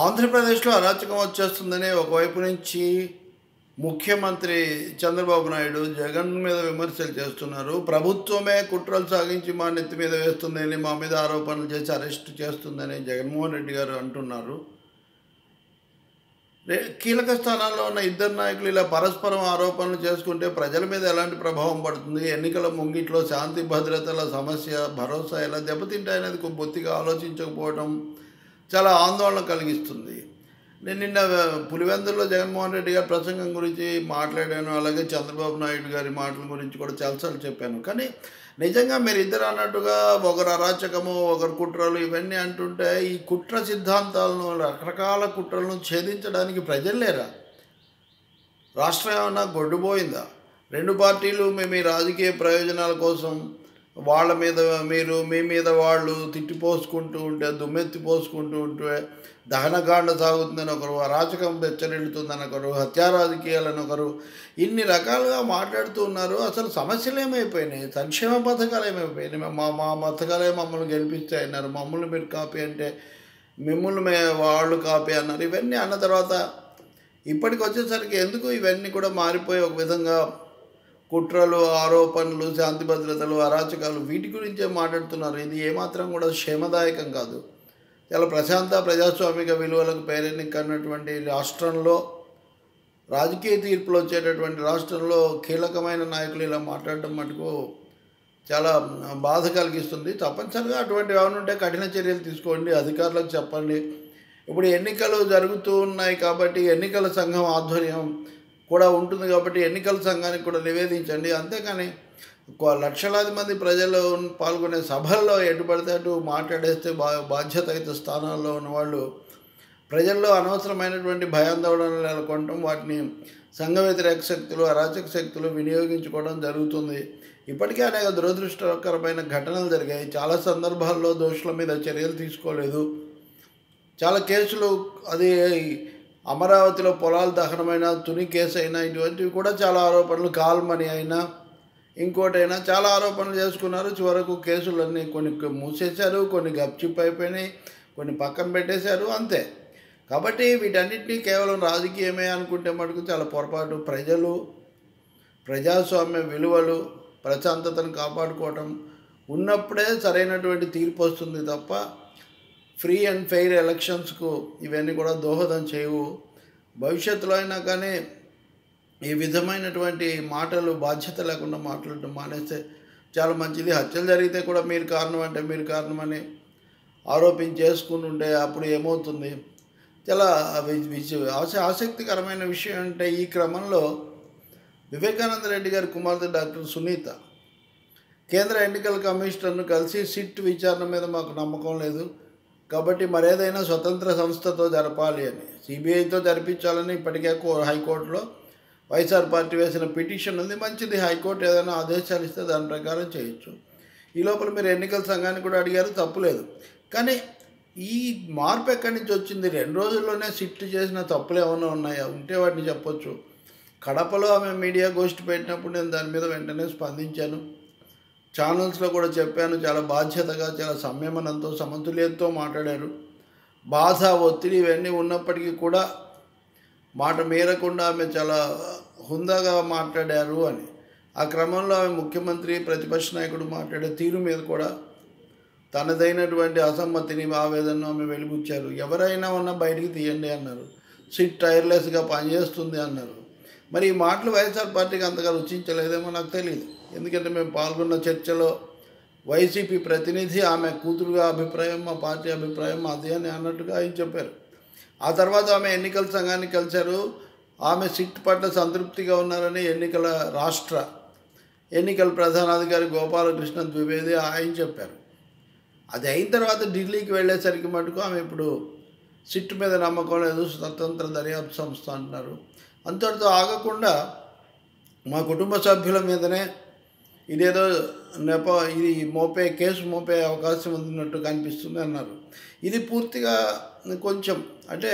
ఆంధ్రప్రదేశ్లో అరాచకం వచ్చేస్తుందని ఒకవైపు నుంచి ముఖ్యమంత్రి చంద్రబాబు నాయుడు జగన్ మీద విమర్శలు చేస్తున్నారు. ప్రభుత్వమే కుట్రలు సాగించి మా నెత్తి మీద వేస్తుందని మా మీద ఆరోపణలు చేసి అరెస్ట్ చేస్తుందని జగన్మోహన్ రెడ్డి గారు అంటున్నారు. కీలక స్థానాల్లో ఉన్న ఇద్దరు నాయకులు ఇలా పరస్పరం ఆరోపణలు చేసుకుంటే ప్రజల మీద ఎలాంటి ప్రభావం పడుతుంది? ఎన్నికల ముంగిట్లో శాంతి భద్రతల సమస్య భరోసా ఎలా దెబ్బతింటాయనేది బొత్తిగా ఆలోచించకపోవడం చాలా ఆందోళన కలిగిస్తుంది. నేను నిన్న పులివెందుల్లో జగన్మోహన్ రెడ్డి గారి ప్రసంగం గురించి మాట్లాడాను. అలాగే చంద్రబాబు నాయుడు గారి మాటల గురించి కూడా చాలాసార్లు చెప్పాను. కానీ నిజంగా మీరు ఇద్దరు అన్నట్టుగా ఒకరు అరాచకము ఒకరు కుట్రలు ఇవన్నీ అంటుంటే ఈ కుట్ర సిద్ధాంతాలను రకరకాల కుట్రలను ఛేదించడానికి ప్రజలు లేరా? రాష్ట్రం ఏమన్నా గొడ్డుపోయిందా? రెండు పార్టీలు మేము ఈ రాజకీయ ప్రయోజనాల కోసం వాళ్ళ మీద మీరు మీ మీద వాళ్ళు తిట్టిపోసుకుంటూ ఉంటే దుమ్మెత్తి పోసుకుంటూ ఉంటే దహనకాండ సాగుతుందని ఒకరు అరాచకం బెచ్చరిల్లుతుందని ఒకరు హత్యా రాజకీయాలని ఒకరు ఇన్ని రకాలుగా మాట్లాడుతూ ఉన్నారు. అసలు సమస్యలు ఏమైపోయినాయి? సంక్షేమ పథకాలు ఏమైపోయినాయి? మా మా పథకాలే మమ్మల్ని గెలిపిస్తాయి అన్నారు మమ్మల్ని మీరు కాపీ అంటే మిమ్మల్ని మే వాళ్ళు కాపీ అన్నారు. ఇవన్నీ అన్న తర్వాత ఇప్పటికి వచ్చేసరికి ఎందుకు ఇవన్నీ కూడా మారిపోయి ఒక విధంగా కుట్రలు ఆరోపణలు శాంతి భద్రతలు అరాచకాలు వీటి గురించే మాట్లాడుతున్నారు. ఇది ఏమాత్రం కూడా క్షేమదాయకం కాదు. చాలా ప్రశాంత ప్రజాస్వామిక విలువలకు పేరెన్నికన్నటువంటి రాష్ట్రంలో రాజకీయ తీర్పులు వచ్చేటటువంటి రాష్ట్రంలో కీలకమైన నాయకులు ఇలా మాట్లాడడం మటుకు చాలా బాధ కలిగిస్తుంది. తప్పనిసరిగా అటువంటి ఏమైనా ఉంటే కఠిన చర్యలు తీసుకోండి అధికారులకు చెప్పండి. ఇప్పుడు ఎన్నికలు జరుగుతూ ఉన్నాయి కాబట్టి ఎన్నికల సంఘం ఆధ్వర్యం కూడా ఉంటుంది కాబట్టి ఎన్నికల సంఘానికి కూడా నివేదించండి. అంతేకాని లక్షలాది మంది ప్రజలు పాల్గొనే సభల్లో ఎటు పడితే అటు మాట్లాడేస్తే బా బాధ్యతాయుత స్థానాల్లో ఉన్నవాళ్ళు ప్రజల్లో అనవసరమైనటువంటి భయాందోళనలు నెలకొనటం వాటిని సంఘ వ్యతిరేక శక్తులు అరాచక శక్తులు వినియోగించుకోవడం జరుగుతుంది. ఇప్పటికే అనేక దురదృష్టకరమైన ఘటనలు జరిగాయి. చాలా సందర్భాల్లో దోషుల మీద చర్యలు తీసుకోలేదు. చాలా కేసులు అది అమరావతిలో పొలాల దహనమైన తుని కేసు అయినా ఇటువంటివి కూడా చాలా ఆరోపణలు కాల్మని అయినా ఇంకోటైనా చాలా ఆరోపణలు చేసుకున్నారు. చివరకు కేసులన్నీ కొన్ని మూసేశారు కొన్ని గప్చిప్ అయిపోయినాయి కొన్ని పక్కన పెట్టేశారు అంతే. కాబట్టి వీటన్నిటినీ కేవలం రాజకీయమే అనుకుంటే మటుకు చాలా పొరపాటు. ప్రజలు ప్రజాస్వామ్య విలువలు ప్రశాంతతను కాపాడుకోవటం ఉన్నప్పుడే సరైనటువంటి తీర్పు వస్తుంది తప్ప ఫ్రీ అండ్ ఫెయిర్ ఎలక్షన్స్కు ఇవన్నీ కూడా దోహదం చేయవు. భవిష్యత్తులో అయినా కానీ ఈ విధమైనటువంటి మాటలు బాధ్యత లేకుండా మాట్లాడటం మానేస్తే చాలా మంచిది. హత్యలు జరిగితే కూడా మీరు కారణం అంటే మీరు కారణమని ఆరోపించి చేసుకుంటుంటే అప్పుడు ఏమవుతుంది? చాలా ఆశ ఆసక్తికరమైన విషయం అంటే ఈ క్రమంలో వివేకానంద రెడ్డి గారి కుమార్తె డాక్టర్ సునీత కేంద్ర ఎన్నికల కమిషనర్ను కలిసి సిట్ విచారణ మీద మాకు నమ్మకం లేదు. కాబట్టి మరేదైనా స్వతంత్ర సంస్థతో జరపాలి అని. సిబిఐతో జరిపించాలని ఇప్పటికే కో హైకోర్టులో వైఎస్ఆర్ పార్టీ వేసిన పిటిషన్ ఉంది. మంచిది. హైకోర్టు ఏదైనా ఆదేశాలు ఇస్తే దాని ప్రకారం చేయొచ్చు. ఈ లోపల మీరు ఎన్నికల సంఘాన్ని కూడా అడిగారు. తప్పులేదు కానీ ఈ మార్పు ఎక్కడి నుంచి వచ్చింది? రెండు రోజుల్లోనే సిట్ చేసిన తప్పులు ఏమైనా ఉన్నాయా? ఉంటే వాటిని చెప్పొచ్చు. కడపలో ఆమె మీడియా గోష్ఠి పెట్టినప్పుడు నేను దాని మీద వెంటనే స్పందించాను. ఛానల్స్లో కూడా చెప్పాను చాలా బాధ్యతగా చాలా సంయమనంతో సమతుల్యతతో మాట్లాడారు. బాధ ఒత్తిడి ఇవన్నీ ఉన్నప్పటికీ కూడా మాట మీరకుండా ఆమె చాలా హుందాగా మాట్లాడారు అని. ఆ క్రమంలో ఆమె ముఖ్యమంత్రి ప్రతిపక్ష నాయకుడు మాట్లాడే తీరు మీద కూడా తనదైనటువంటి అసమ్మతిని ఆవేదనను ఆమె వెలిబుచ్చారు. ఎవరైనా ఉన్నా బయటికి తీయండి అన్నారు. సిట్ టైర్లెస్గా పనిచేస్తుంది అన్నారు. మరి ఈ మాటలు వైఎస్ఆర్ పార్టీకి అంతగా రుచించలేదేమో నాకు తెలియదు ఎందుకంటే మేము పాల్గొన్న చర్చలో వైసీపీ ప్రతినిధి ఆమె కూతురుగా అభిప్రాయం మా పార్టీ అభిప్రాయం అదే అని అన్నట్టుగా ఆయన చెప్పారు. ఆ తర్వాత ఆమె ఎన్నికల సంఘాన్ని కలిశారు. ఆమె సిట్ పట్ల సంతృప్తిగా ఉన్నారని ఎన్నికల రాష్ట్ర ఎన్నికల ప్రధానాధికారి గోపాలకృష్ణ ద్వివేది ఆయన చెప్పారు. అది అయిన తర్వాత ఢిల్లీకి వెళ్ళేసరికి మటుకు ఆమె ఇప్పుడు సిట్ మీద నమ్మకం లేదు స్వతంత్ర దర్యాప్తు సంస్థ అంటున్నారు. అంతటితో ఆగకుండా మా కుటుంబ సభ్యుల మీదనే ఇదేదో నెప ఇది మోపే కేసు మోపే అవకాశం ఉన్నట్టు కనిపిస్తుంది అన్నారు. ఇది పూర్తిగా కొంచెం అంటే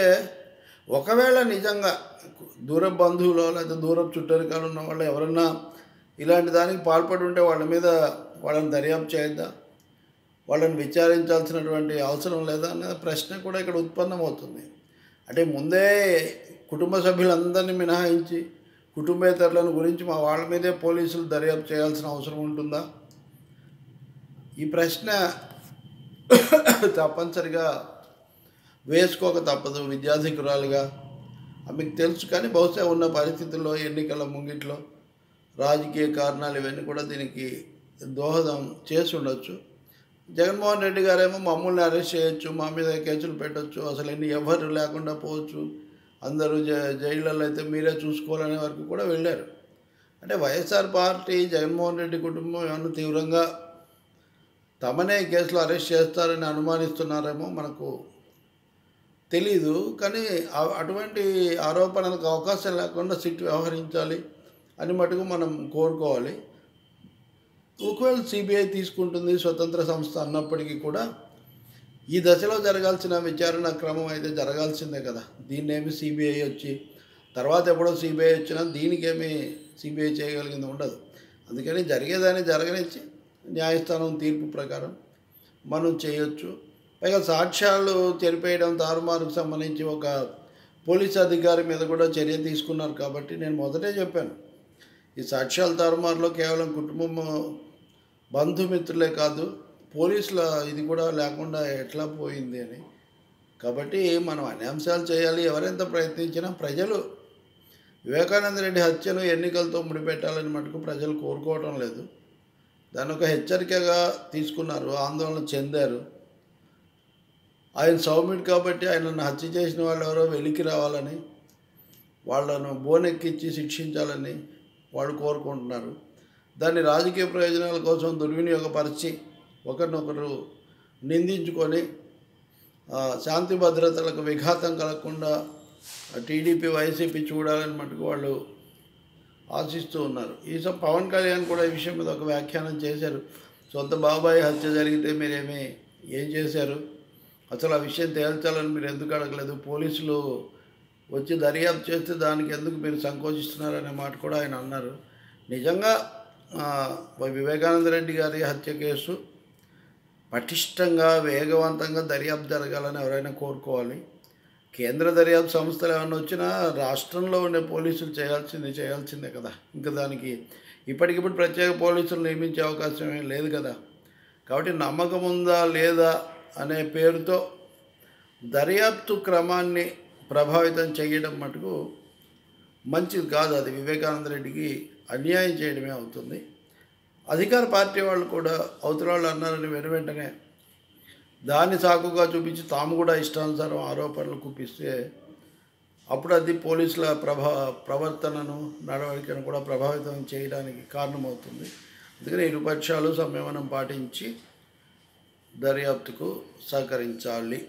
ఒకవేళ నిజంగా దూర బంధువులు లేదా దూరం చుట్టరికాలు ఉన్న వాళ్ళు ఎవరన్నా ఇలాంటి దానికి పాల్పడి ఉంటే వాళ్ళ మీద వాళ్ళని దర్యాప్తు చేయొద్దా? వాళ్ళని విచారించాల్సినటువంటి అవసరం లేదా? అనే ప్రశ్న కూడా ఇక్కడ ఉత్పన్నమవుతుంది. అంటే ముందే కుటుంబ సభ్యులందరినీ మినహాయించి కుటుంబేతరులను గురించి మా వాళ్ళ మీదే పోలీసులు దర్యాప్తు చేయాల్సిన అవసరం ఉంటుందా? ఈ ప్రశ్న తప్పనిసరిగా వేసుకోక తప్పదు విద్యాధికురాలుగా. మీకు తెలుసు కానీ బహుశా ఉన్న పరిస్థితుల్లో ఎన్నికల ముంగిట్లో రాజకీయ కారణాలు ఇవన్నీ కూడా దీనికి దోహదం చేసి ఉండొచ్చు. జగన్మోహన్ రెడ్డి గారేమో మమ్మల్ని అరెస్ట్ చేయొచ్చు మా మీద కేసులు పెట్టొచ్చు అసలు ఎన్ని ఎవరు లేకుండా పోవచ్చు అందరూ జ జైళ్ళలో అయితే మీరే చూసుకోవాలనే వరకు కూడా వెళ్ళారు. అంటే వైఎస్ఆర్ పార్టీ జగన్మోహన్ రెడ్డి కుటుంబం ఏమన్నా తీవ్రంగా తమనే కేసులో అరెస్ట్ చేస్తారని అనుమానిస్తున్నారేమో మనకు తెలీదు. కానీ అటువంటి ఆరోపణలకు అవకాశం లేకుండా సిట్ వ్యవహరించాలి అని మటుకు మనం కోరుకోవాలి. ఒకవేళ సిబిఐ తీసుకుంటుంది స్వతంత్ర సంస్థ అన్నప్పటికీ కూడా ఈ దశలో జరగాల్సిన విచారణ క్రమం అయితే జరగాల్సిందే కదా. దీన్ని సిబిఐ వచ్చి తర్వాత ఎప్పుడో సిబిఐ వచ్చినా దీనికేమి సిబిఐ చేయగలిగింది ఉండదు. అందుకని జరిగేదాన్ని జరగనిచ్చి న్యాయస్థానం తీర్పు ప్రకారం మనం చేయొచ్చు. పైగా సాక్ష్యాలు చెరిపేయడం తారుమారుకు సంబంధించి ఒక పోలీస్ అధికారి మీద కూడా చర్య తీసుకున్నారు కాబట్టి నేను మొదటే చెప్పాను. ఈ సాక్ష్యాల తారుమారులో కేవలం కుటుంబం బంధుమిత్రులే కాదు పోలీసుల ఇది కూడా లేకుండా ఎట్లా పోయింది అని. కాబట్టి మనం అన్ని అంశాలు చేయాలి ఎవరెంత ప్రయత్నించినా ప్రజలు వివేకానంద రెడ్డి హత్యను ఎన్నికలతో ముడిపెట్టాలని మటుకు ప్రజలు కోరుకోవటం లేదు. దాన్ని ఒక హెచ్చరికగా తీసుకున్నారు ఆందోళన చెందారు. ఆయన సౌమ్యుడు కాబట్టి ఆయనను హత్య చేసిన వాళ్ళు ఎవరో వెలికి రావాలని వాళ్ళను బోనెక్కించి శిక్షించాలని వాళ్ళు కోరుకుంటున్నారు. దాన్ని రాజకీయ ప్రయోజనాల కోసం దుర్వినియోగపరిచి ఒకరినొకరు నిందించుకొని శాంతి భద్రతలకు విఘాతం కలగకుండా టీడీపీ వైసీపీ చూడాలని మటుకు వాళ్ళు ఆశిస్తూ ఉన్నారు. ఈ పవన్ కళ్యాణ్ కూడా ఈ విషయం మీద ఒక వ్యాఖ్యానం చేశారు. సొంత బాబాయ్ హత్య జరిగితే మీరేమి ఏం చేశారు? అసలు ఆ విషయం తేల్చాలని మీరు ఎందుకు అడగలేదు? పోలీసులు వచ్చి దర్యాప్తు చేస్తే దానికి ఎందుకు మీరు సంకోచిస్తున్నారనే మాట కూడా ఆయన అన్నారు. నిజంగా వివేకానంద రెడ్డి గారి హత్య కేసు పటిష్టంగా వేగవంతంగా దర్యాప్తు జరగాలని ఎవరైనా కోరుకోవాలి. కేంద్ర దర్యాప్తు సంస్థలు ఏమైనా వచ్చినా రాష్ట్రంలో ఉండే పోలీసులు చేయాల్సింది చేయాల్సిందే కదా. ఇంకా దానికి ఇప్పటికిప్పుడు ప్రత్యేక పోలీసులు నియమించే అవకాశం ఏం లేదు కదా. కాబట్టి నమ్మకం ఉందా లేదా అనే పేరుతో దర్యాప్తు క్రమాన్ని ప్రభావితం చేయడం మటుకు మంచిది కాదు. అది వివేకానంద రెడ్డికి అన్యాయం చేయడమే అవుతుంది. అధికార పార్టీ వాళ్ళు కూడా అవతల వాళ్ళు అన్నారని వెను వెంటనే దాన్ని సాకుగా చూపించి తాము కూడా ఇష్టానుసారం ఆరోపణలు కుప్పిస్తే అప్పుడు అది పోలీసుల ప్రభా ప్రవర్తనను నడవడికను కూడా ప్రభావితం చేయడానికి కారణమవుతుంది. అందుకని ఇరుపక్షాలు సంయమనం పాటించి దర్యాప్తుకు సహకరించాలి.